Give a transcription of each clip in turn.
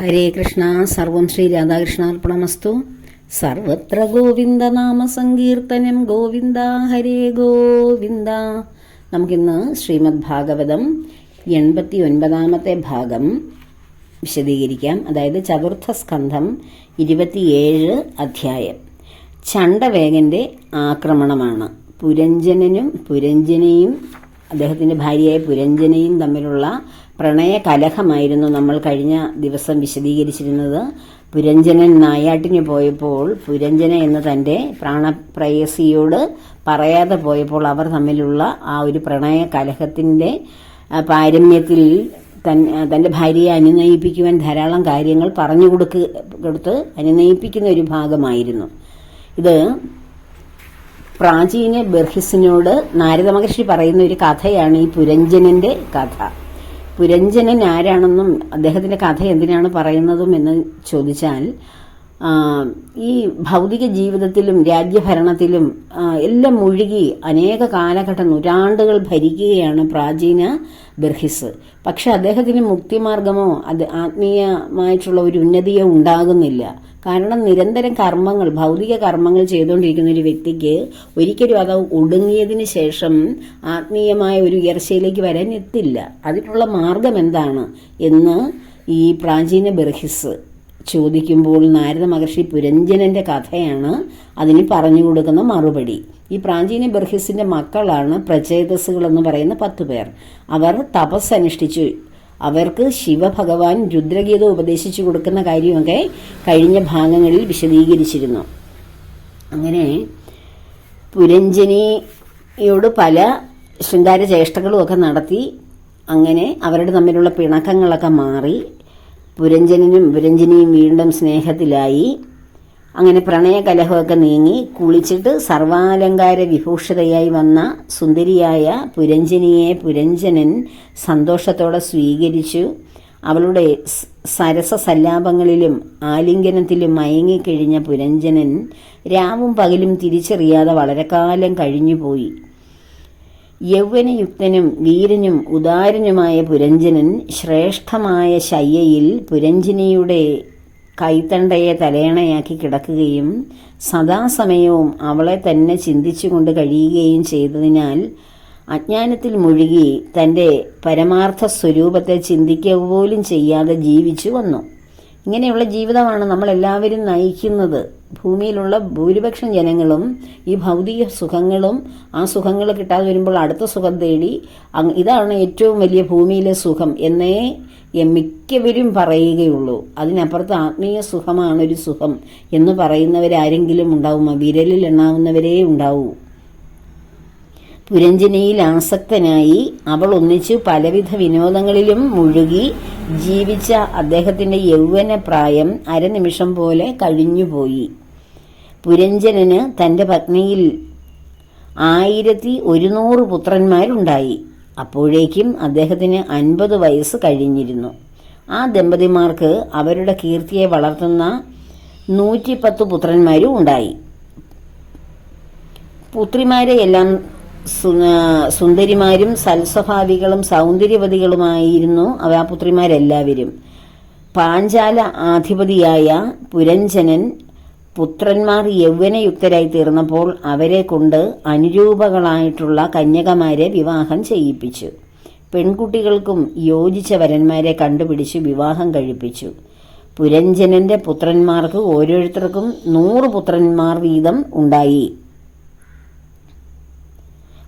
ഹരേ കൃഷ്ണ. സർവം ശ്രീ രാധാകൃഷ്ണാർപ്പണമസ്തു. സർവത്ര ഗോവിന്ദ നാമ സങ്കീർത്തനം ഗോവിന്ദ ഹരേ ഗോവിന്ദ. നമുക്കിന്ന് ശ്രീമദ് ഭാഗവതം എൺപത്തി ഒൻപതാമത്തെ ഭാഗം വിശദീകരിക്കാം. അതായത് ചതുർത്ഥ സ്കന്ധം ഇരുപത്തിയേഴ് അധ്യായം. ചണ്ടവേഗന്റെ ആക്രമണമാണ്. പുരഞ്ജനനും പുരഞ്ജനയും അദ്ദേഹത്തിന്റെ ഭാര്യയായ പുരഞ്ജനയും തമ്മിലുള്ള പ്രണയ കലഹമായിരുന്നു നമ്മൾ കഴിഞ്ഞ ദിവസം വിശദീകരിച്ചിരുന്നത്. പുരഞ്ജനൻ നായാട്ടിന് പോയപ്പോൾ പുരഞ്ജന എന്ന തന്റെ പ്രാണപ്രയസിയോട് പറയാതെ പോയപ്പോൾ അവർ തമ്മിലുള്ള ആ ഒരു പ്രണയ കലഹത്തിന്റെ ആ, പാരമ്യത്തിൽ തൻ തന്റെ ഭാര്യയെ അനുനയിപ്പിക്കുവാൻ ധാരാളം കാര്യങ്ങൾ പറഞ്ഞു കൊടുക്ക് കൊടുത്ത് അനുനയിപ്പിക്കുന്ന ഒരു ഭാഗമായിരുന്നു. ഇത് പ്രാചീന ബർഹിസിനോട് നാരദ മഹർഷി പറയുന്ന ഒരു കഥയാണ് ഈ പുരഞ്ജനന്റെ കഥ. പുരഞ്ജനൻ ആരാണെന്നും അദ്ദേഹത്തിന്റെ കഥ എന്തിനാണ് പറയുന്നതും എന്ന് ചോദിച്ചാൽ ഈ ഭൗതിക ജീവിതത്തിലും രാജ്യഭരണത്തിലും എല്ലാം മുഴുകി അനേക കാലഘട്ട നൂറ്റാണ്ടുകൾ ഭരിക്കുകയാണ് പ്രാചീന ബർഹിസ്. പക്ഷെ അദ്ദേഹത്തിന് മുക്തിമാർഗമോ അത് ആത്മീയമായിട്ടുള്ള ഒരു ഉന്നതിയോ ഉണ്ടാകുന്നില്ല. കാരണം നിരന്തരം കർമ്മങ്ങൾ ഭൗതിക കർമ്മങ്ങൾ ചെയ്തുകൊണ്ടിരിക്കുന്ന ഒരു വ്യക്തിക്ക് ഒരിക്കലും അത് ഒടുങ്ങിയതിന് ശേഷം ആത്മീയമായ ഒരു ഉയർച്ചയിലേക്ക് വരാൻ എത്തില്ല. അതിനുള്ള മാർഗം എന്താണ് എന്ന് ഈ പ്രാചീന ബർഹിസ് ചോദിക്കുമ്പോൾ നാരദ മഹർഷി പുരഞ്ജനന്റെ കഥയാണ് അതിന് പറഞ്ഞു കൊടുക്കുന്ന മറുപടി. ഈ പ്രാചീന ബർഹിസിന്റെ മക്കളാണ് പ്രചേതസ്സുകൾ എന്ന് പറയുന്ന പത്തു പേർ. അവർ തപസ് അനുഷ്ഠിച്ചു. അവർക്ക് ശിവഭഗവാൻ രുദ്രഗീത ഉപദേശിച്ചു കൊടുക്കുന്ന കാര്യമൊക്കെ കഴിഞ്ഞ ഭാഗങ്ങളിൽ വിശദീകരിച്ചിരുന്നു. അങ്ങനെ പുരഞ്ജനിയോട് പല ശൃംഗാര ചേഷ്ടകളും ഒക്കെ നടത്തി അങ്ങനെ അവരുടെ തമ്മിലുള്ള പിണക്കങ്ങളൊക്കെ മാറി. പുരഞ്ജനനും പുരഞ്ജനിയും വീണ്ടും സ്നേഹത്തിലായി. അങ്ങനെ പ്രണയകലഹമൊക്കെ നീങ്ങി കുളിച്ചിട്ട് സർവാലങ്കാര വിഭൂഷിതയായി വന്ന സുന്ദരിയായ പുരഞ്ജനിയെ പുരഞ്ജനൻ സന്തോഷത്തോടെ സ്വീകരിച്ചു. അവളുടെ സരസ സല്ലാപങ്ങളിലും ആലിംഗനത്തിലും മയങ്ങിക്കഴിഞ്ഞ പുരഞ്ജനൻ രാവും പകലും തിരിച്ചറിയാതെ വളരെക്കാലം കഴിഞ്ഞുപോയി. യൗവനയുക്തനും വീരനും ഉദാരനുമായ പുരഞ്ജനൻ ശ്രേഷ്ഠമായ ശയ്യയിൽ പുരഞ്ജിനിയുടെ കൈത്തണ്ടയെ തലയണയാക്കി കിടക്കുകയും സദാസമയവും അവളെ തന്നെ ചിന്തിച്ചുകൊണ്ട് കഴിയുകയും ചെയ്തതിനാൽ അജ്ഞാനത്തിൽ മുഴുകി തന്റെ പരമാർത്ഥ സ്വരൂപത്തെ ചിന്തിക്കുക പോലും ചെയ്യാതെ ജീവിച്ചു വന്നു. ഇങ്ങനെയുള്ള ജീവിതമാണ് നമ്മൾ എല്ലാവരും നയിക്കുന്നത്. ഭൂമിയിലുള്ള ഭൂരിപക്ഷം ജനങ്ങളും ഈ ഭൗതിക സുഖങ്ങളും ആ സുഖങ്ങൾ കിട്ടാതെ വരുമ്പോൾ അടുത്ത സുഖം തേടി ഇതാണ് ഏറ്റവും വലിയ ഭൂമിയിലെ സുഖം എന്നേ മിക്കവരും പറയുകയുള്ളൂ. അതിനപ്പുറത്ത് ആത്മീയ സുഖമാണ് ഒരു സുഖം എന്ന് പറയുന്നവരാരെങ്കിലും ഉണ്ടാവുമോ വിരലിൽ എണ്ണാവുന്നവരേ ഉണ്ടാവൂ. പുരഞ്ജനിയിൽ ആസക്തനായി അവൾ ഒന്നിച്ചു പലവിധ വിനോദങ്ങളിലും മുഴുകി ജീവിച്ച അദ്ദേഹത്തിന്റെ യൗവന പ്രായം അരനിമിഷം പോലെ കഴിഞ്ഞുപോയി. പുരഞ്ജനന് തന്റെ പത്നിയിൽ ആയിരത്തി ഒരുന്നൂറ് പുത്രന്മാരുണ്ടായി. അപ്പോഴേക്കും അദ്ദേഹത്തിന് അൻപത് വയസ്സ് കഴിഞ്ഞിരുന്നു. ആ ദമ്പതിമാർക്ക് അവരുടെ കീർത്തിയെ വളർത്തുന്ന നൂറ്റിപ്പത്ത് പുത്രന്മാരും ഉണ്ടായി. പുത്രിമാരെയെല്ലാം സു- സുന്ദരിമാരും സൽസ്വഭാവികളും സൗന്ദര്യവതികളുമായിരുന്നു അവ ആ പുത്രിമാരെല്ലാവരും. പാഞ്ചാല ആധിപതിയായ പുരഞ്ജനൻ പുത്രന്മാർ യൗവനയുക്തരായി തീർന്നപ്പോൾ അവരെ കൊണ്ട് അനുരൂപകളായിട്ടുള്ള കന്യകമാരെ വിവാഹം ചെയ്യിപ്പിച്ചു. പെൺകുട്ടികൾക്കും യോജിച്ച വരന്മാരെ കണ്ടുപിടിച്ച് വിവാഹം കഴിപ്പിച്ചു. പുരഞ്ജനന്റെ പുത്രന്മാർക്ക് ഓരോരുത്തർക്കും നൂറ് പുത്രന്മാർ വീതം ഉണ്ടായി.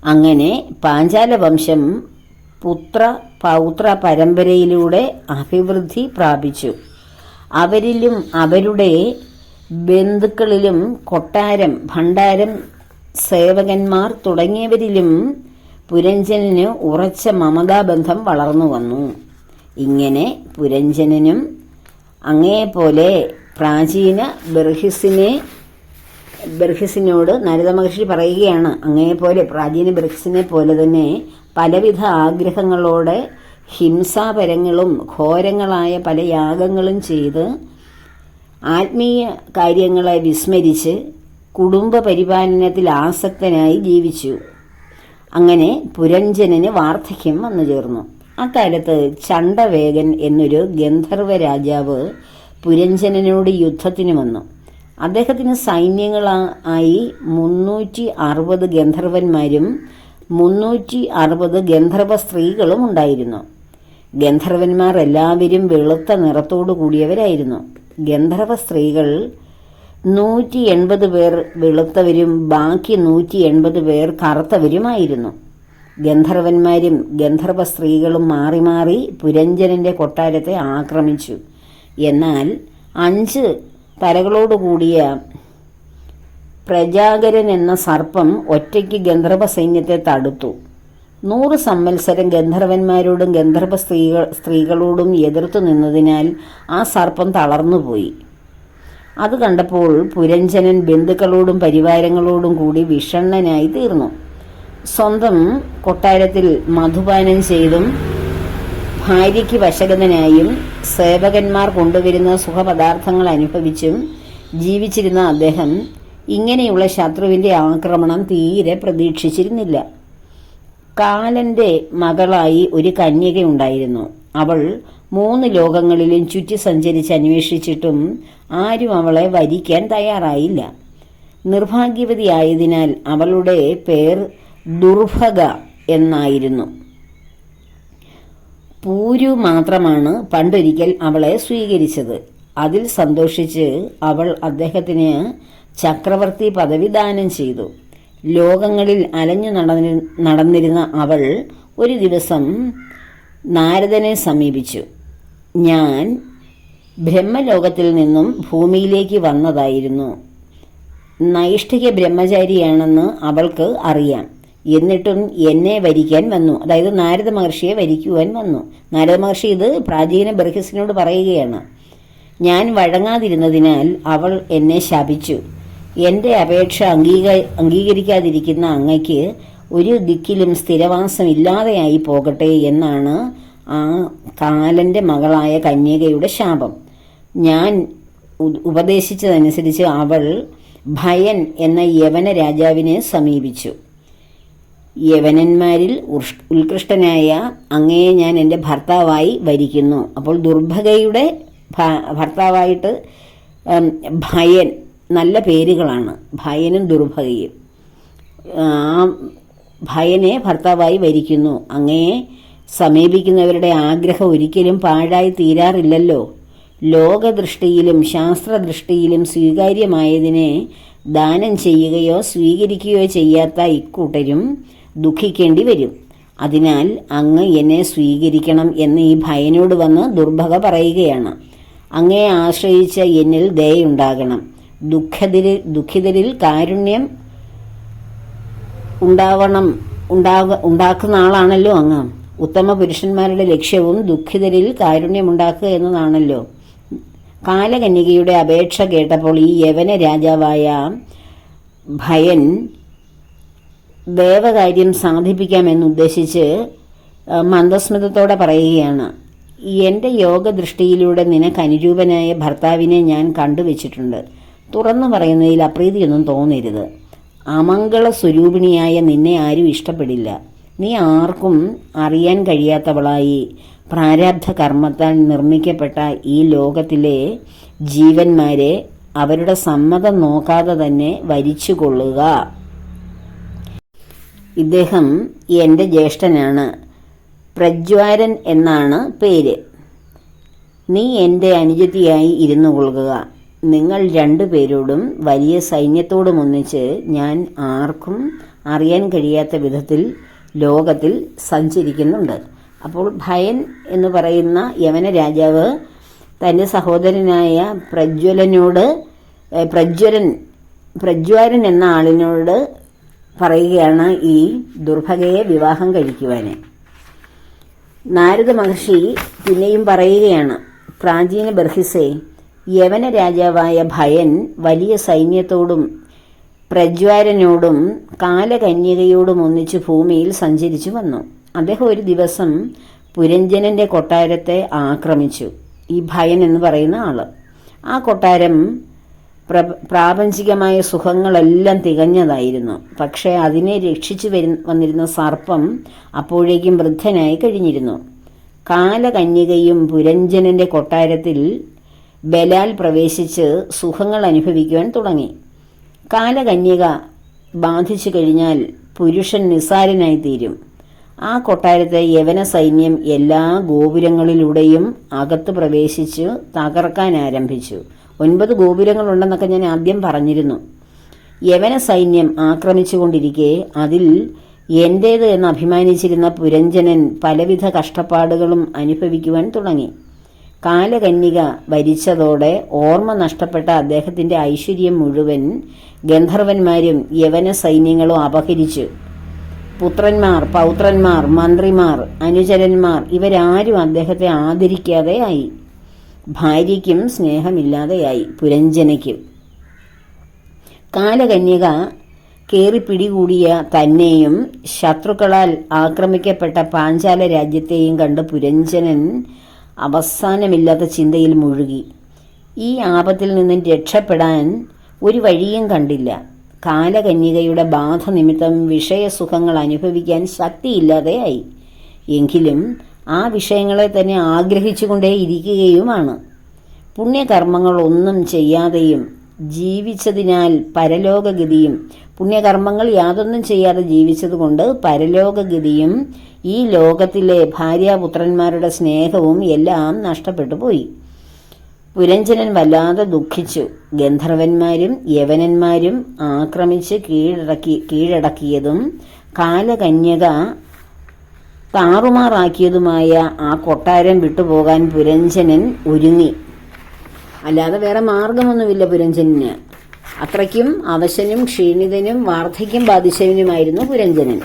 അങ്ങനെ പാഞ്ചാല വംശം പുത്ര പൗത്ര പരമ്പരയിലൂടെ അഭിവൃദ്ധി പ്രാപിച്ചു. അവരിലും അവരുടെ ബന്ധുക്കളിലും കൊട്ടാരം ഭണ്ഡാരം സേവകന്മാർ തുടങ്ങിയവരിലും പുരഞ്ജനന് ഉറച്ച മമതാബന്ധം വളർന്നു വന്നു. ഇങ്ങനെ പുരഞ്ജനനും അങ്ങേപോലെ പ്രാചീന ബർഹിസിനെ ബർഹിസിനോട് നരത മഹർഷി പറയുകയാണ് അങ്ങേപോലെ പ്രാചീന ബർഹിസിനെ പോലെ തന്നെ പലവിധ ആഗ്രഹങ്ങളോടെ ഹിംസാപരങ്ങളും ഘോരങ്ങളായ പല യാഗങ്ങളും ചെയ്ത് ആത്മീയ കാര്യങ്ങളെ വിസ്മരിച്ച് കുടുംബ പരിപാലനത്തിൽ ആസക്തനായി ജീവിച്ചു. അങ്ങനെ പുരഞ്ജനന് വാർദ്ധക്യം വന്നു ചേർന്നു. അക്കാലത്ത് ചണ്ടവേഗൻ എന്നൊരു ഗന്ധർവ രാജാവ് പുരഞ്ജനനോട് യുദ്ധത്തിന് വന്നു. അദ്ദേഹത്തിന് സൈന്യങ്ങളായി മുന്നൂറ്റി അറുപത് ഗന്ധർവന്മാരും മുന്നൂറ്റി അറുപത് ഗന്ധർവ സ്ത്രീകളും ഉണ്ടായിരുന്നു. ഗന്ധർവന്മാർ എല്ലാവരും വെളുത്ത നിറത്തോടു കൂടിയവരായിരുന്നു. ഗന്ധർവ സ്ത്രീകൾ നൂറ്റി എൺപത് പേർ വെളുത്തവരും ബാക്കി നൂറ്റി എൺപത് പേർ കറുത്തവരുമായിരുന്നു. ഗന്ധർവന്മാരും ഗന്ധർവ സ്ത്രീകളും മാറി മാറി പുരഞ്ജനന്റെ കൊട്ടാരത്തെ ആക്രമിച്ചു. എന്നാൽ അഞ്ച് തലകളോടുകൂടിയ പ്രജാകരൻ എന്ന സർപ്പം ഒറ്റയ്ക്ക് ഗന്ധർവ സൈന്യത്തെ തടുത്തു. നൂറ് സംവത്സരം ഗന്ധർവന്മാരോടും ഗന്ധർവ സ്ത്രീകൾ സ്ത്രീകളോടും എതിർത്തു നിന്നതിനാൽ ആ സർപ്പം തളർന്നുപോയി. അത് കണ്ടപ്പോൾ പുരഞ്ജനൻ ബന്ധുക്കളോടും പരിവാരങ്ങളോടും കൂടി വിഷണ്ണനായി തീർന്നു. സ്വന്തം കൊട്ടാരത്തിൽ മധുപാനം ചെയ്തും ഭാര്യയ്ക്ക് വശഗതനായും സേവകന്മാർ കൊണ്ടുവരുന്ന സുഖപദാർത്ഥങ്ങൾ അനുഭവിച്ചും ജീവിച്ചിരുന്ന അദ്ദേഹം ഇങ്ങനെയുള്ള ശത്രുവിന്റെ ആക്രമണം തീരെ പ്രതീക്ഷിച്ചിരുന്നില്ല. കാലന്റെ മകളായി ഒരു കന്യകയുണ്ടായിരുന്നു അവൾ മൂന്ന് ലോകങ്ങളിലും ചുറ്റി സഞ്ചരിച്ച് അന്വേഷിച്ചിട്ടും ആരും അവളെ വരിക്കാൻ തയ്യാറായില്ല. നിർഭാഗ്യവതിയായതിനാൽ അവളുടെ പേർ ദുർഭഗ എന്നായിരുന്നു. പൂരു മാത്രമാണ് പണ്ടൊരിക്കൽ അവളെ സ്വീകരിച്ചത്. അതിൽ സന്തോഷിച്ച് അവൾ അദ്ദേഹത്തിന് ചക്രവർത്തി പദവി ദാനം ചെയ്തു. ലോകങ്ങളിൽ അലഞ്ഞു നടന്നി നടന്നിരുന്ന അവൾ ഒരു ദിവസം നാരദനെ സമീപിച്ചു. ഞാൻ ബ്രഹ്മലോകത്തിൽ നിന്നും ഭൂമിയിലേക്ക് വന്നതായിരുന്നു. നൈഷ്ഠിക ബ്രഹ്മചാരിയാണെന്ന് അവൾക്ക് അറിയാം. എന്നിട്ടും എന്നെ വരിക്കാൻ വന്നു. അതായത് നാരദ മഹർഷിയെ വരിക്കുവാൻ വന്നു. നാരദ മഹർഷി ഇത് പ്രാചീന ബർഹിസിനോട് പറയുകയാണ്. ഞാൻ വഴങ്ങാതിരുന്നതിനാൽ അവൾ എന്നെ ശപിച്ചു. എന്റെ അപേക്ഷ അംഗീക അംഗീകരിക്കാതിരിക്കുന്ന അങ്ങയ്ക്ക് ഒരു ദിക്കിലും സ്ഥിരവാസം ഇല്ലാതെയായി പോകട്ടെ എന്നാണ് ആ കാലന്റെ മകളായ കന്യകയുടെ ശാപം. ഞാൻ ഉപദേശിച്ചതനുസരിച്ച് അവൾ ഭയൻ എന്ന യവന രാജാവിനെ സമീപിച്ചു. യവനന്മാരിൽ ഉത്കൃഷ്ടനായ അങ്ങയെ ഞാൻ എന്റെ ഭർത്താവായി വരിക്കുന്നു. അപ്പോൾ ദുർഭഗയുടെ ഭർത്താവായിട്ട് ഭയൻ നല്ല പേരുകളാണ്. ഭയനും ദുർഭഗയും. ആ ഭയനെ ഭർത്താവായി വരിക്കുന്നു. അങ്ങയെ സമീപിക്കുന്നവരുടെ ആഗ്രഹം ഒരിക്കലും പാഴായി തീരാറില്ലല്ലോ. ലോകദൃഷ്ടിയിലും ശാസ്ത്രദൃഷ്ടിയിലും സ്വീകാര്യമായതിനെ ദാനം ചെയ്യുകയോ സ്വീകരിക്കുകയോ ചെയ്യാത്ത ഇക്കൂട്ടരും ദുഃഖിക്കേണ്ടി വരും. അതിനാൽ അങ്ങ് എന്നെ സ്വീകരിക്കണം എന്ന് ഈ ഭയനോട് വന്ന് ദുർഭഗ പറയുകയാണ്. അങ്ങയെ ആശ്രയിച്ച എന്നിൽ ദയുണ്ടാകണം. ദുഃഖതിരിൽ ദുഃഖിതരിൽ കാരുണ്യം ഉണ്ടാവണം ഉണ്ടാക ഉണ്ടാക്കുന്ന ആളാണല്ലോ അങ്ങ്. ഉത്തമ പുരുഷന്മാരുടെ ലക്ഷ്യവും ദുഃഖിതരിൽ കാരുണ്യമുണ്ടാക്കുക എന്നതാണല്ലോ. കാലകന്യകയുടെ അപേക്ഷ കേട്ടപ്പോൾ ഈ യവന രാജാവായ ഭയൻ ദേവകാര്യം സാധിപ്പിക്കാമെന്നുദ്ദേശിച്ച് മന്ദസ്മിതത്തോടെ പറയുകയാണ് എന്റെ യോഗദൃഷ്ടിയിലൂടെ നിനക്ക് അനുരൂപനായ ഭർത്താവിനെ ഞാൻ കണ്ടുവച്ചിട്ടുണ്ട്. തുറന്നു പറയുന്നതിൽ അപ്രീതിയൊന്നും തോന്നരുത്. അമംഗള സ്വരൂപിണിയായ നിന്നെ ആരും ഇഷ്ടപ്പെടില്ല. നീ ആർക്കും അറിയാൻ കഴിയാത്തവളായി പ്രാരാബ്ധ കർമ്മത്താൽ നിർമ്മിക്കപ്പെട്ട ഈ ലോകത്തിലെ ജീവന്മാരെ അവരുടെ സമ്മതം നോക്കാതെ തന്നെ വരിച്ചുകൊള്ളുക. ഇദ്ദേഹം എന്റെ ജ്യേഷ്ഠനാണ്. പ്രജ്വാരൻ എന്നാണ് പേര്. നീ എന്റെ അനുജത്തിയായി ഇരുന്നു കൊള്ളുക. നിങ്ങൾ രണ്ടുപേരോടും വലിയ സൈന്യത്തോടും ഒന്നിച്ച് ഞാൻ ആർക്കും അറിയാൻ കഴിയാത്ത വിധത്തിൽ ലോകത്തിൽ സഞ്ചരിക്കുന്നുണ്ട്. അപ്പോൾ ഭയൻ എന്ന് പറയുന്ന യവന രാജാവ് തന്റെ സഹോദരനായ പ്രജ്വലനോട് പ്രജ്വലൻ പ്രജ്വാരൻ എന്ന ആളിനോട് പറയുകയാണ് ഈ ദുർഭഗയെ വിവാഹം കഴിക്കുവാന്. നാരദ മഹർഷി പിന്നെയും പറയുകയാണ് പ്രാചീന ബർഹിസെ യവന രാജാവായ ഭയൻ വലിയ സൈന്യത്തോടും പ്രജ്വാരനോടും കാലകന്യകയോടും ഒന്നിച്ച് ഭൂമിയിൽ സഞ്ചരിച്ചു വന്നു. അദ്ദേഹം ഒരു ദിവസം പുരഞ്ജനന്റെ കൊട്ടാരത്തെ ആക്രമിച്ചു ഈ ഭയൻ എന്ന് പറയുന്ന ആൾ. ആ കൊട്ടാരം പ്രാപഞ്ചികമായ സുഖങ്ങളെല്ലാം തികഞ്ഞതായിരുന്നു. പക്ഷേ അതിനെ രക്ഷിച്ചു വരു വന്നിരുന്ന സർപ്പം അപ്പോഴേക്കും വൃദ്ധനായി കഴിഞ്ഞിരുന്നു. കാലകന്യകയും പുരഞ്ജനന്റെ കൊട്ടാരത്തിൽ ബലാൽ പ്രവേശിച്ച് സുഖങ്ങൾ അനുഭവിക്കുവാൻ തുടങ്ങി. കാലകന്യക ബാധിച്ചു കഴിഞ്ഞാൽ പുരുഷൻ നിസ്സാരനായി തീരും. ആ കൊട്ടാരത്തെ യവന സൈന്യം എല്ലാ ഗോപുരങ്ങളിലൂടെയും അകത്ത് പ്രവേശിച്ചു തകർക്കാൻ ആരംഭിച്ചു. ഒൻപത് ഗോപുരങ്ങളുണ്ടെന്നൊക്കെ ഞാൻ ആദ്യം പറഞ്ഞിരുന്നു. യവന സൈന്യം ആക്രമിച്ചുകൊണ്ടിരിക്കെ അതിൽ എന്റേത് എന്ന് അഭിമാനിച്ചിരുന്ന പുരഞ്ജനൻ പലവിധ കഷ്ടപ്പാടുകളും അനുഭവിക്കുവാൻ തുടങ്ങി. കാലകന്യക വരിച്ചതോടെ ഓർമ്മ നഷ്ടപ്പെട്ട അദ്ദേഹത്തിന്റെ ഐശ്വര്യം മുഴുവൻ ഗന്ധർവന്മാരും യവന സൈന്യങ്ങളും അപഹരിച്ചു. പുത്രന്മാർ പൗത്രന്മാർ മന്ത്രിമാർ അനുചരന്മാർ ഇവരാരും അദ്ദേഹത്തെ ആദരിക്കാതെയായി. ഭാര്യയ്ക്കും സ്നേഹമില്ലാതെയായി പുരഞ്ജനയ്ക്കും. കാലകന്യക കയറി പിടികൂടിയ തന്നെയും ശത്രുക്കളാൽ ആക്രമിക്കപ്പെട്ട പാഞ്ചാല രാജ്യത്തെയും കണ്ട് പുരഞ്ജനൻ അവസാനമില്ലാത്ത ചിന്തയിൽ മുഴുകി. ഈ ആപത്തിൽ നിന്നും രക്ഷപ്പെടാൻ ഒരു വഴിയും കണ്ടില്ല. കാലകന്യകയുടെ ബാധ നിമിത്തം വിഷയസുഖങ്ങൾ അനുഭവിക്കാൻ ശക്തിയില്ലാതെയായി. എങ്കിലും ആ വിഷയങ്ങളെ തന്നെ ആഗ്രഹിച്ചുകൊണ്ടേ ഇരിക്കുകയുമാണ്. പുണ്യകർമ്മങ്ങളൊന്നും ചെയ്യാതെയും ജീവിച്ചതിനാൽ പരലോകഗതിയും പുണ്യകർമ്മങ്ങൾ യാതൊന്നും ചെയ്യാതെ ജീവിച്ചതുകൊണ്ട് പരലോകഗതിയും ഈ ലോകത്തിലെ ഭാര്യാപുത്രന്മാരുടെ സ്നേഹവും എല്ലാം നഷ്ടപ്പെട്ടു പോയി. പുരഞ്ജനൻ വല്ലാതെ ദുഃഖിച്ചു. ഗന്ധർവന്മാരും യവനന്മാരും ആക്രമിച്ച് കീഴടക്കി കീഴടക്കിയതും കാലകന്യക താറുമാറാക്കിയതുമായ ആ കൊട്ടാരം വിട്ടുപോകാൻ പുരഞ്ജനൻ ഒരുങ്ങി. അല്ലാതെ വേറെ മാർഗമൊന്നുമില്ല പുരഞ്ജനന്. അത്രയ്ക്കും അവശനും ക്ഷീണിതനും വാർദ്ധക്യം ബാധിച്ചവനുമായിരുന്നു പുരഞ്ജനൻ.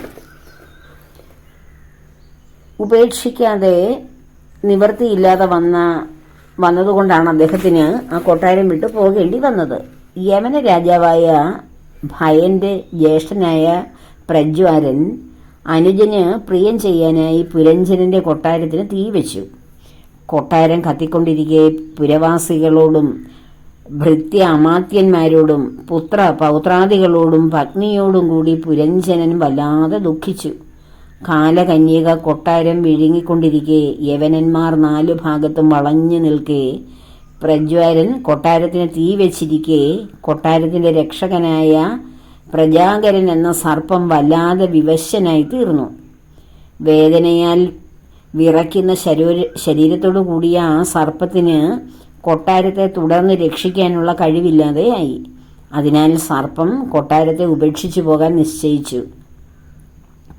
ഉപേക്ഷിക്കാതെ നിവർത്തിയില്ലാതെ വന്ന വന്നതുകൊണ്ടാണ് അദ്ദേഹത്തിന് ആ കൊട്ടാരം വിട്ടു പോകേണ്ടി വന്നത്. യമന രാജാവായ ഭയന്റെ ജ്യേഷ്ഠനായ പ്രജ്വാരൻ അനുജന് പ്രിയം ചെയ്യാനായി പുരഞ്ജനന്റെ കൊട്ടാരത്തിന് തീ വെച്ചു. കൊട്ടാരം കത്തിക്കൊണ്ടിരിക്കെ പുരവാസികളോടും ഭൃത്യ അമാത്യന്മാരോടും പുത്ര പൗത്രാദികളോടും പത്നിയോടും കൂടി പുരഞ്ജനൻ വല്ലാതെ ദുഃഖിച്ചു. കാലകന്യക കൊട്ടാരം വിഴുങ്ങിക്കൊണ്ടിരിക്കെ യവനന്മാർ നാലു ഭാഗത്തും വളഞ്ഞു നിൽക്കെ പ്രജ്വാരൻ കൊട്ടാരത്തിന് തീ വെച്ചിരിക്കെ കൊട്ടാരത്തിന്റെ രക്ഷകനായ പ്രജാകരൻ എന്ന സർപ്പം വല്ലാതെ വിവശനായി തീർന്നു. വേദനയാൽ വിറയ്ക്കുന്ന ശരീര ശരീരത്തോടു കൂടിയ ആ സർപ്പത്തിന് കൊട്ടാരത്തെ തുടർന്ന് രക്ഷിക്കാനുള്ള കഴിവില്ലാതെയായി അതിനാൽ സർപ്പം കൊട്ടാരത്തെ ഉപേക്ഷിച്ചു പോകാൻ നിശ്ചയിച്ചു.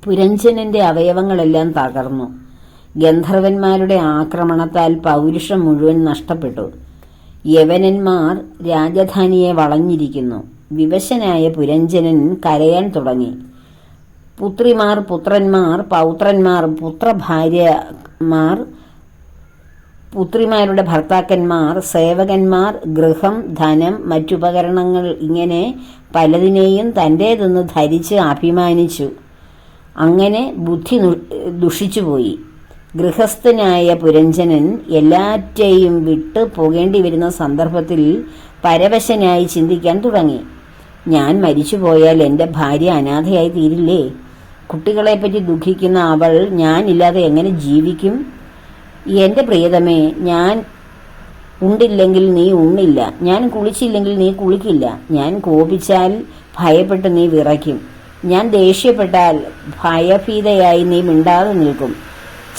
പുരഞ്ജനന്റെ അവയവങ്ങളെല്ലാം തകർന്നു. ഗന്ധർവന്മാരുടെ ആക്രമണത്താൽ പൗരുഷം മുഴുവൻ നഷ്ടപ്പെട്ടു. യവനന്മാർ രാജധാനിയെ വളഞ്ഞിരിക്കുന്നു. വിവശനായ പുരഞ്ജനൻ കരയാൻ തുടങ്ങി. പുത്രിമാർ പുത്രന്മാർ പൗത്രന്മാർ പുത്രഭാര്യമാർ പുത്രിമാരുടെ ഭർത്താക്കന്മാർ സേവകന്മാർ ഗൃഹം ധനം മറ്റുപകരണങ്ങൾ ഇങ്ങനെ പലതിനെയും തന്റേതെന്ന് ധരിച്ച് അഭിമാനിച്ചു. അങ്ങനെ ബുദ്ധി ദുഷിച്ചുപോയി. ഗൃഹസ്ഥനായ പുരഞ്ജനൻ എല്ലാറ്റെയും വിട്ട് പോകേണ്ടി വരുന്ന സന്ദർഭത്തിൽ പരവശനായി ചിന്തിക്കാൻ തുടങ്ങി. ഞാൻ മരിച്ചു പോയാൽ എന്റെ ഭാര്യ അനാഥയായി തീരില്ലേ? കുട്ടികളെപ്പറ്റി ദുഃഖിക്കുന്ന അവൾ ഞാനില്ലാതെ എങ്ങനെ ജീവിക്കും? എന്റെ പ്രിയതമേ ഞാൻ ഉണ്ടില്ലെങ്കിൽ നീ ഉണ്ണില്ല. ഞാൻ കുളിച്ചില്ലെങ്കിൽ നീ കുളിക്കില്ല. ഞാൻ കോപിച്ചാൽ ഭയപ്പെട്ട് നീ വിറയ്ക്കും. ഞാൻ ദേഷ്യപ്പെട്ടാൽ ഭയഭീതയായി നീ മിണ്ടാതെ നിൽക്കും.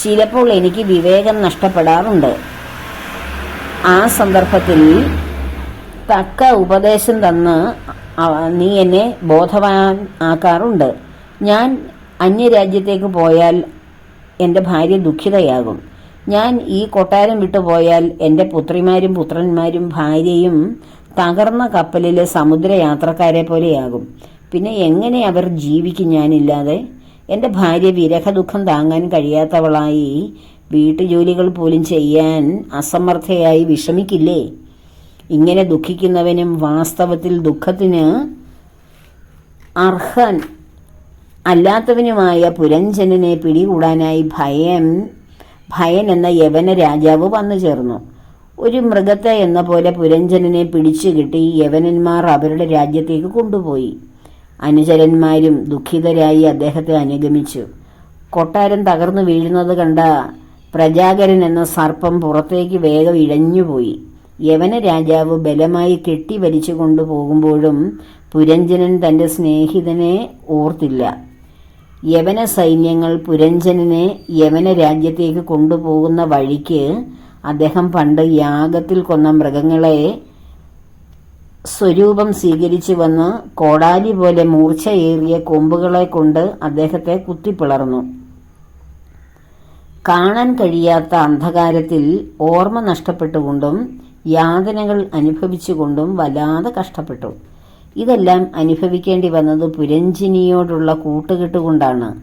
ചിലപ്പോൾ എനിക്ക് വിവേകം നഷ്ടപ്പെടാറുണ്ട്. ആ സന്ദർഭത്തിൽ തക്ക ഉപദേശം തന്ന് നീ എന്നെ ബോധവാൻ ആക്കാറുണ്ട് ഞാൻ അന്യരാജ്യത്തേക്ക് പോയാൽ എന്റെ ഭാര്യ ദുഃഖിതയാകും. ഞാൻ ഈ കൊട്ടാരം വിട്ടുപോയാൽ എന്റെ പുത്രിമാരും പുത്രന്മാരും ഭാര്യയും തകർന്ന കപ്പലിലെ സമുദ്രയാത്രക്കാരെ പോലെയാകും. പിന്നെ എങ്ങനെ അവർ ജീവിക്കും ഞാനില്ലാതെ? എന്റെ ഭാര്യ വിരഹദുഃഖം താങ്ങാൻ കഴിയാത്തവളായി വീട്ടുജോലികൾ പോലും ചെയ്യാൻ അസമർത്ഥയായി വിഷമിക്കില്ലേ? ഇങ്ങനെ ദുഃഖിക്കുന്നവനും വാസ്തവത്തിൽ ദുഃഖത്തിന് അർഹൻ അല്ലാത്തവനുമായ പുരഞ്ജനെ പിടികൂടാനായി ഭയം ഭയൻ എന്ന യവന രാജാവ് വന്നു ചേർന്നു. ഒരു മൃഗത്തെ എന്ന പോലെ പുരഞ്ജനനെ പിടിച്ചു കിട്ടി യവനന്മാർ അവരുടെ രാജ്യത്തേക്ക് കൊണ്ടുപോയി. അനുചരന്മാരും ദുഃഖിതരായി അദ്ദേഹത്തെ അനുഗമിച്ചു. കൊട്ടാരം തകർന്നു വീഴുന്നത് കണ്ട പ്രജാകരൻ എന്ന സർപ്പം പുറത്തേക്ക് വേഗം ഇഴഞ്ഞുപോയി. യവന രാജാവ് ബലമായി കെട്ടി വലിച്ചു കൊണ്ടുപോകുമ്പോഴും പുരഞ്ജനൻ തന്റെ സ്നേഹിതനെ ഓർത്തില്ല. യവന സൈന്യങ്ങൾ പുരഞ്ജനനെ യവന രാജ്യത്തേക്ക് കൊണ്ടുപോകുന്ന വഴിക്ക് അദ്ദേഹം പണ്ട് യാഗത്തിൽ കൊന്ന മൃഗങ്ങളെ സ്വരൂപം സ്വീകരിച്ചു വന്ന് കോടാലി പോലെ മൂർച്ചയേറിയ കൊമ്പുകളെ കൊണ്ട് അദ്ദേഹത്തെ കുത്തിപ്പിളർന്നു. കാണാൻ കഴിയാത്ത അന്ധകാരത്തിൽ ഓർമ്മ നഷ്ടപ്പെട്ടുകൊണ്ടും യാതനകൾ അനുഭവിച്ചുകൊണ്ടും വല്ലാതെ കഷ്ടപ്പെട്ടു. ഇതെല്ലാം അനുഭവിക്കേണ്ടി വന്നത് പുരഞ്ജിനിയോടുള്ള കൂട്ടുകെട്ടുകൊണ്ടാണ്.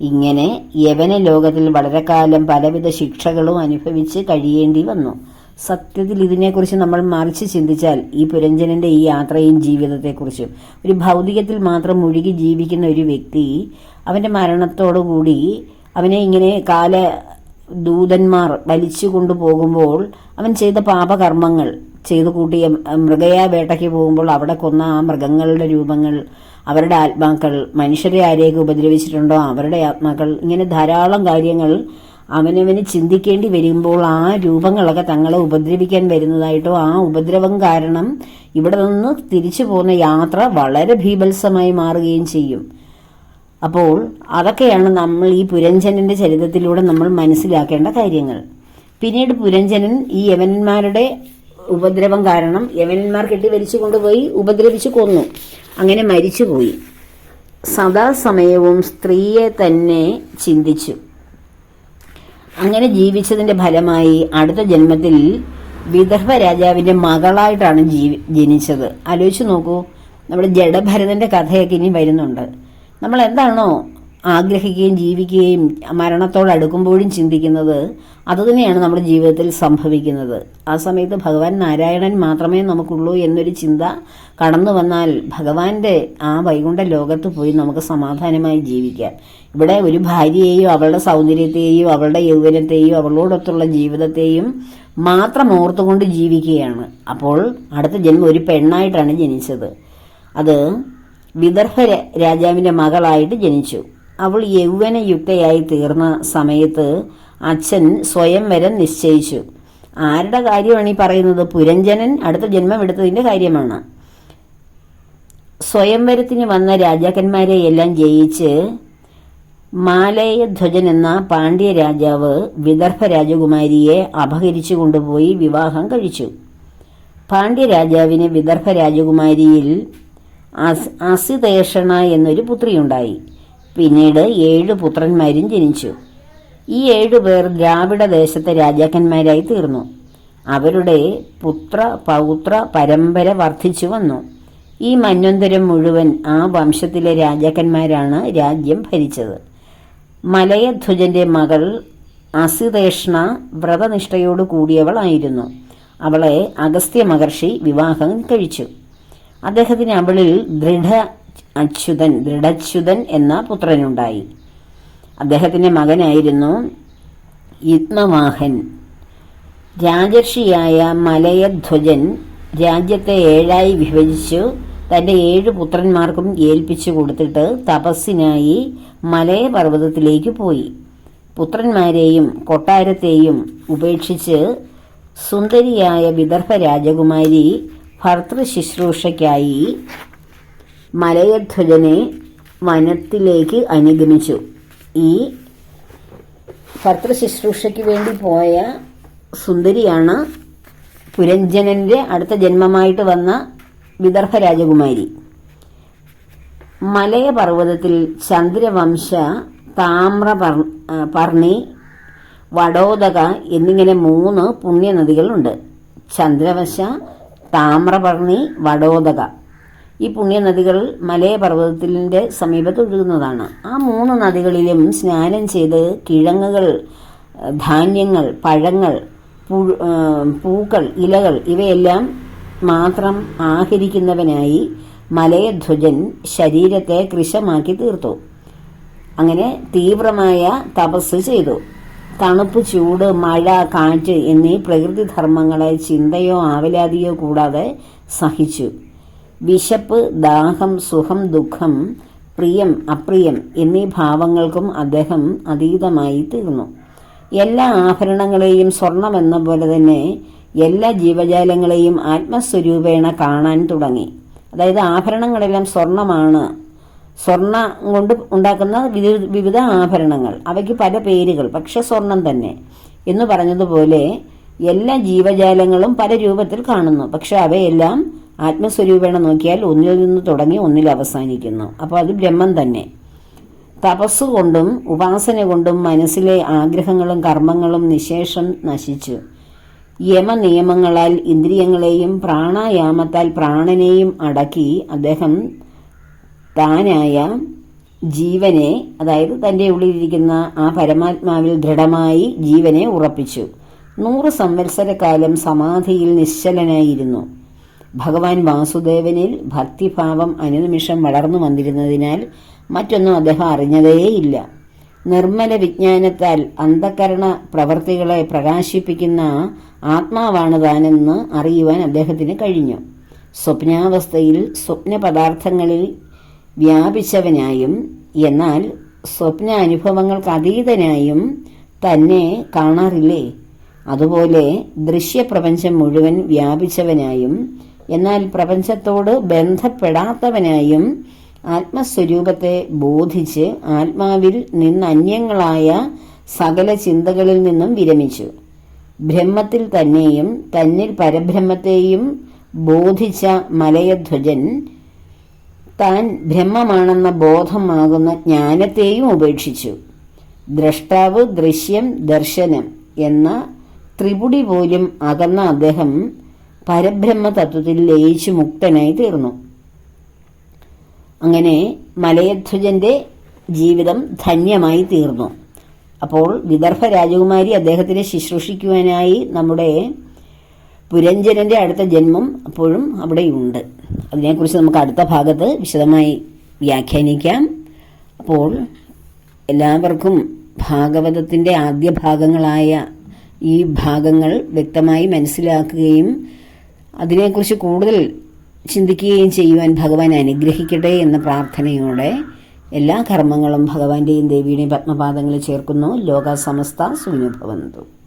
ഇങ്ങനെ യവന ലോകത്തിൽ വളരെ കാലം പലവിധ ശിക്ഷകളും അനുഭവിച്ച് കഴിയേണ്ടി വന്നു. സത്യത്തിൽ ഇതിനെക്കുറിച്ച് നമ്മൾ മറിച്ച് ചിന്തിച്ചാൽ ഈ പുരഞ്ജനന്റെ ഈ യാത്രയും ജീവിതത്തെക്കുറിച്ചും ഒരു ഭൗതികത്തിൽ മാത്രം മുഴുകി ജീവിക്കുന്ന ഒരു വ്യക്തി അവന്റെ മരണത്തോടുകൂടി അവനെ ഇങ്ങനെ കാല ദൂതന്മാർ വലിച്ചു കൊണ്ടുപോകുമ്പോൾ അവൻ ചെയ്ത പാപകർമ്മങ്ങൾ ചെയ്തു കൂട്ടിയ മൃഗയാ വേട്ടയ്ക്ക് പോകുമ്പോൾ അവിടെ കൊന്ന ആ മൃഗങ്ങളുടെ രൂപങ്ങൾ അവരുടെ ആത്മാക്കൾ മനുഷ്യരെ ആരെയൊക്കെ ഉപദ്രവിച്ചിട്ടുണ്ടോ അവരുടെ ആത്മാക്കൾ ഇങ്ങനെ ധാരാളം കാര്യങ്ങൾ അവനവന് ചിന്തിക്കേണ്ടി വരുമ്പോൾ ആ രൂപങ്ങളൊക്കെ തങ്ങളെ ഉപദ്രവിക്കാൻ വരുന്നതായിട്ടോ ആ ഉപദ്രവം കാരണം ഇവിടെ നിന്ന് തിരിച്ചു പോകുന്ന യാത്ര വളരെ ഭീഭത്സമായി മാറുകയും ചെയ്യും. അപ്പോൾ അതൊക്കെയാണ് നമ്മൾ ഈ പുരഞ്ജനന്റെ ചരിത്രത്തിലൂടെ നമ്മൾ മനസ്സിലാക്കേണ്ട കാര്യങ്ങൾ. പിന്നീട് പുരഞ്ജനൻ ഈ യവനന്മാരുടെ ഉപദ്രവം കാരണം യവനന്മാർ കെട്ടി വലിച്ചു കൊണ്ടുപോയി ഉപദ്രവിച്ചു കൊന്നു. അങ്ങനെ മരിച്ചുപോയി. സദാസമയവും സ്ത്രീയെ തന്നെ ചിന്തിച്ചു. അങ്ങനെ ജീവിച്ചതിന്റെ ഫലമായി അടുത്ത ജന്മത്തിൽ വിദർഭ രാജാവിന്റെ മകളായിട്ടാണ് ജീവി ജനിച്ചത്. ആലോചിച്ച് നോക്കൂ നമ്മുടെ ജഡഭരതന്റെ കഥയൊക്കെ ഇനി വരുന്നുണ്ട്. നമ്മൾ എന്താണോ ആഗ്രഹിക്കുകയും ജീവിക്കുകയും മരണത്തോടടുക്കുമ്പോഴും ചിന്തിക്കുന്നത് അതുതന്നെയാണ് നമ്മുടെ ജീവിതത്തിൽ സംഭവിക്കുന്നത്. ആ സമയത്ത് ഭഗവാൻ നാരായണൻ മാത്രമേ നമുക്കുള്ളൂ എന്നൊരു ചിന്ത കടന്നു വന്നാൽ ഭഗവാന്റെ ആ വൈകുണ്ഠ ലോകത്ത് പോയി നമുക്ക് സമാധാനമായി ജീവിക്കാം. ഇവിടെ ഒരു ഭാര്യയെയോ അവളുടെ സൗന്ദര്യത്തെയോ അവളുടെ യൗവനത്തെയോ അവളോടൊത്തുള്ള ജീവിതത്തെയും മാത്രം ഓർത്തുകൊണ്ട് ജീവിക്കുകയാണ്. അപ്പോൾ അടുത്ത ജന്മം ഒരു പെണ്ണായിട്ടാണ് ജനിച്ചത്. അത് വിദർഭ രാജാവിന്റെ മകളായിട്ട് ജനിച്ചു. അവൾ യൗവനയുക്തയായി തീർന്ന സമയത്ത് അച്ഛൻ സ്വയംവരം നിശ്ചയിച്ചു. ആരുടെ കാര്യമാണ് ഈ പറയുന്നത്? പുരഞ്ജനൻ അടുത്ത ജന്മം എടുത്തതിന്റെ കാര്യമാണ്. സ്വയംവരത്തിന് വന്ന രാജാക്കന്മാരെ എല്ലാം ജയിച്ച് മാലയധ്വജൻ എന്ന പാണ്ഡ്യ രാജാവ് വിദർഭ രാജകുമാരിയെ അപഹരിച്ചു കൊണ്ടുപോയി വിവാഹം കഴിച്ചു. പാണ്ഡ്യ രാജാവിന് വിദർഭ രാജകുമാരിയിൽ അസിതേഷണ എന്നൊരു പുത്രിയുണ്ടായി. പിന്നീട് ഏഴ് പുത്രന്മാരും ജനിച്ചു. ഈ ഏഴുപേർ ദ്രാവിഡ ദേശത്തെ രാജാക്കന്മാരായി തീർന്നു. അവരുടെ പുത്ര പൗത്ര പരമ്പര വർദ്ധിച്ചു വന്നു. ഈ മന്വന്തരം മുഴുവൻ ആ വംശത്തിലെ രാജാക്കന്മാരാണ് രാജ്യം ഭരിച്ചത്. മലയധ്വജന്റെ മകൾ അസിതേഷ്ണ വ്രതനിഷ്ഠയോട് കൂടിയവളായിരുന്നു. അവളെ അഗസ്ത്യ മഹർഷി വിവാഹം കഴിച്ചു. അദ്ദേഹത്തിന് അവളിൽ ദൃഢ അച്യുതൻ ദൃഢച്യുതൻ എന്ന പുത്രനുണ്ടായി. അദ്ദേഹത്തിന്റെ മകനായിരുന്നു യുഗ്മവാഹൻ. രാജർഷിയായ മലയധ്വജൻ രാജ്യത്തെ ഏഴായി വിഭജിച്ചു തന്റെ ഏഴ് പുത്രന്മാർക്കും ഏൽപ്പിച്ചു കൊടുത്തിട്ട് തപസ്സിനായി മലയപർവതത്തിലേക്ക് പോയി. പുത്രന്മാരെയും കൊട്ടാരത്തെയും ഉപേക്ഷിച്ച് സുന്ദരിയായ വിദർഭ രാജകുമാരി ഭർത്തൃശുശ്രൂഷയ്ക്കായി മലയധ്വജനെ വനത്തിലേക്ക് അനുഗമിച്ചു. ഈ ഭർത്തൃശുശ്രൂഷയ്ക്ക് വേണ്ടി പോയ സുന്ദരിയാണ് പുരഞ്ജനന്റെ അടുത്ത ജന്മമായിട്ട് വന്ന വിദർഭ രാജകുമാരി. മലയപർവതത്തിൽ ചന്ദ്രവംശ താമ്ര പർണി വടോദക എന്നിങ്ങനെ മൂന്ന് പുണ്യനദികളുണ്ട്. ചന്ദ്രവശ താമ്രപർണി വടോദക. ഈ പുണ്യനദികൾ മലയപർവതത്തിന്റെ സമീപത്ത് ഒഴുകുന്നതാണ്. ആ മൂന്ന് നദികളിലും സ്നാനം ചെയ്ത് കിഴങ്ങുകൾ ധാന്യങ്ങൾ പഴങ്ങൾ പൂക്കൾ ഇലകൾ ഇവയെല്ലാം മാത്രം ആഹരിക്കുന്നവനായി മലയധ്വജൻ ശരീരത്തെ കൃശമാക്കി തീർത്തു. അങ്ങനെ തീവ്രമായ തപസ് ചെയ്തു. തണുപ്പ് ചൂട് മഴ കാറ്റ് എന്നീ പ്രകൃതി ധർമ്മങ്ങളെ ചിന്തയോ ആവലാതിയോ കൂടാതെ സഹിച്ചു. വിശപ്പ് ദാഹം സുഖം ദുഃഖം പ്രിയം അപ്രിയം എന്നീ ഭാവങ്ങൾക്കും അദ്ദേഹം അതീതമായി തീർന്നു. എല്ലാ ആഭരണങ്ങളെയും സ്വർണമെന്ന പോലെ തന്നെ എല്ലാ ജീവജാലങ്ങളെയും ആത്മസ്വരൂപേണ കാണാൻ തുടങ്ങി. അതായത് ആഭരണങ്ങളെല്ലാം സ്വർണമാണ്. സ്വർണ കൊണ്ട് ഉണ്ടാക്കുന്ന വിവിധ ആഭരണങ്ങൾ. അവയ്ക്ക് പല പേരുകൾ. പക്ഷെ സ്വർണം തന്നെ. എന്ന് പറഞ്ഞതുപോലെ എല്ലാ ജീവജാലങ്ങളും പല രൂപത്തിൽ കാണുന്നു. പക്ഷെ അവയെല്ലാം ആത്മസ്വരൂപേണ നോക്കിയാൽ ഒന്നിൽ നിന്ന് തുടങ്ങി ഒന്നിൽ അവസാനിക്കുന്നു. അപ്പോൾ അത് ബ്രഹ്മം തന്നെ. തപസ് കൊണ്ടും ഉപാസന കൊണ്ടും മനസ്സിലെ ആഗ്രഹങ്ങളും കർമ്മങ്ങളും നിശേഷം നശിച്ചു. യമനിയമങ്ങളാൽ ഇന്ദ്രിയങ്ങളെയും പ്രാണായാമത്താൽ പ്രാണനെയും അടക്കി അദ്ദേഹം താനായ ജീവനെ അതായത് തന്റെ ഉള്ളിലിരിക്കുന്ന ആ പരമാത്മാവിൽ ദൃഢമായി ജീവനെ ഉറപ്പിച്ചു. നൂറ് സംവത്സരക്കാലം സമാധിയിൽ നിശ്ചലനായിരുന്നു. ഭഗവാൻ വാസുദേവനിൽ ഭക്തിഭാവം അനുനിമിഷം വളർന്നു വന്നിരുന്നതിനാൽ മറ്റൊന്നും അദ്ദേഹം അറിഞ്ഞതേയില്ല. നിർമ്മല വിജ്ഞാനത്താൽ അന്ധകരണ പ്രവൃത്തികളെ പ്രകാശിപ്പിക്കുന്ന ആത്മാവാണ് താനെന്ന് അറിയുവാൻ അദ്ദേഹത്തിന് കഴിഞ്ഞു. സ്വപ്നാവസ്ഥയിൽ സ്വപ്ന പദാർത്ഥങ്ങളിൽ വ്യാപിച്ചവനായും എന്നാൽ സ്വപ്ന അനുഭവങ്ങൾക്ക് അതീതനായും തന്നെ കാണാറില്ലേ? അതുപോലെ ദൃശ്യപ്രപഞ്ചം മുഴുവൻ വ്യാപിച്ചവനായും എന്നാൽ പ്രപഞ്ചത്തോട് ബന്ധപ്പെടാത്തവനായും ആത്മസ്വരൂപത്തെ ബോധിച്ച് ആത്മാവിൽ നിന്ന് അന്യങ്ങളായ സകല ചിന്തകളിൽ നിന്നും വിരമിച്ചു. ബ്രഹ്മത്തിൽ തന്നെയും തന്നിൽ പരബ്രഹ്മത്തെയും ബോധിച്ച മലയധ്വജൻ താൻ ബ്രഹ്മമാണെന്ന ബോധമാകുന്ന ജ്ഞാനത്തെയും ഉപേക്ഷിച്ചു. ദ്രഷ്ടാവ് ദൃശ്യം ദർശനം എന്ന ത്രിപുടി പോലും അകന്ന അദ്ദേഹം പരബ്രഹ്മ തത്വത്തിൽ ലയിച്ചു മുക്തനായി തീർന്നു. അങ്ങനെ മലയധ്വജന്റെ ജീവിതം ധന്യമായി തീർന്നു. അപ്പോൾ വിദർഭ രാജകുമാരി അദ്ദേഹത്തിനെ ശുശ്രൂഷിക്കുവാനായി നമ്മുടെ പുരഞ്ജനന്റെ അടുത്ത ജന്മം അപ്പോഴും അവിടെയുണ്ട്. അതിനെക്കുറിച്ച് നമുക്ക് അടുത്ത ഭാഗത്ത് വിശദമായി വ്യാഖ്യാനിക്കാം. അപ്പോൾ എല്ലാവർക്കും ഭാഗവതത്തിന്റെ ആദ്യ ഭാഗങ്ങളായ ഈ ഭാഗങ്ങൾ വ്യക്തമായി മനസ്സിലാക്കുകയും അതിനെക്കുറിച്ച് കൂടുതൽ ചിന്തിക്കുകയും ചെയ്യുവാൻ ഭഗവാൻ അനുഗ്രഹിക്കട്ടെ എന്ന പ്രാർത്ഥനയോടെ എല്ലാ കർമ്മങ്ങളും ഭഗവാന്റെയും ദേവിയുടെയും പത്മപാദങ്ങളിൽ ചേർക്കുന്നു. ലോക സമസ്ത സുനുഭവന്തു